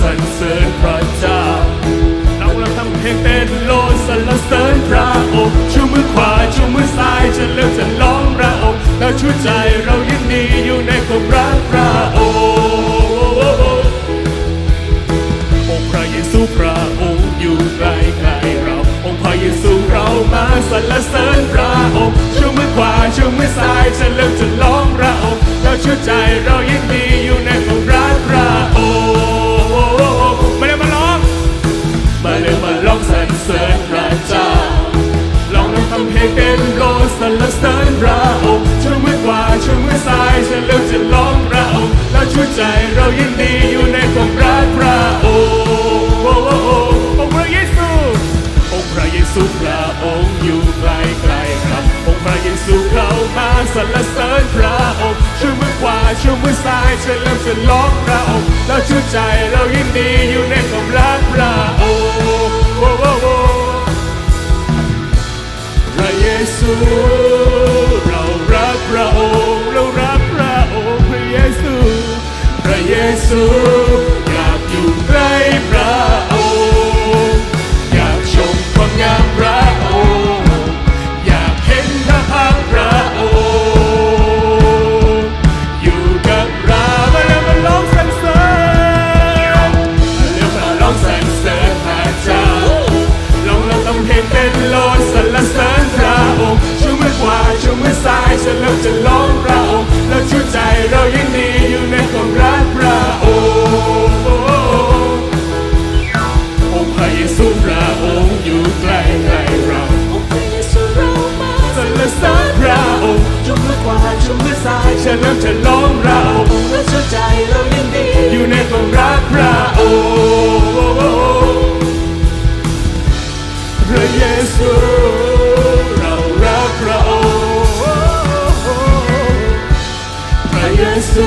สรรเสริญพระเจ้า เราเราทำเพลงเต้นโลดสรรเสริญพระองค์ชูมือขวาชูมือซ้ายจะเลิกจะร้องพระองค์แล้วชูใจเรายินดีอยู่ในความรักพระองค์องค์พระเยซูพระองค์อยู่ใกล้ใกล้เรา องค์พระเยซูเรามาสรรเสริญพระองค์ชูมือขวาชูมือซ้ายจะเลิกจะร้องพระองค์แล้วชูใจเรา เพลงเป็นโลสรรเสริญพระองค์ช่วยมือขวาช่วยมือซ้ายฉันเลือกจะร้องพระองค์แล้วช่วยใจเรายินดีอยู่ในความรักพระองค์โอ้โอ้โอ้องค์พระเยซูองค์พระเยซูพระองค์อยู่ใกล้ใกลครับองค์พระเยซูเข้ามาสรรเสริญพระองค์ช่วยมือขวาช่วยมือซ้ายฉันเริ่มจะร้องพระองค์แล้วช่วยใจเรายินดีอยู่ในความรัก ซูเรารักพระองค์เรารักพระองค์พระเยซู พระเยซู พระเยซูพระองค์อยู่ใกล้ใกล้เราองค์พระเยซูเรามาสรรเสริญพระองค์จุ่มมือขวาจุ่มมือซ้ายเฉลิมฉลองเราและเชื่อใจเรายินดีอยู่ในความรักพระองค์พระเยซูเรารักพระองค์พระเยซู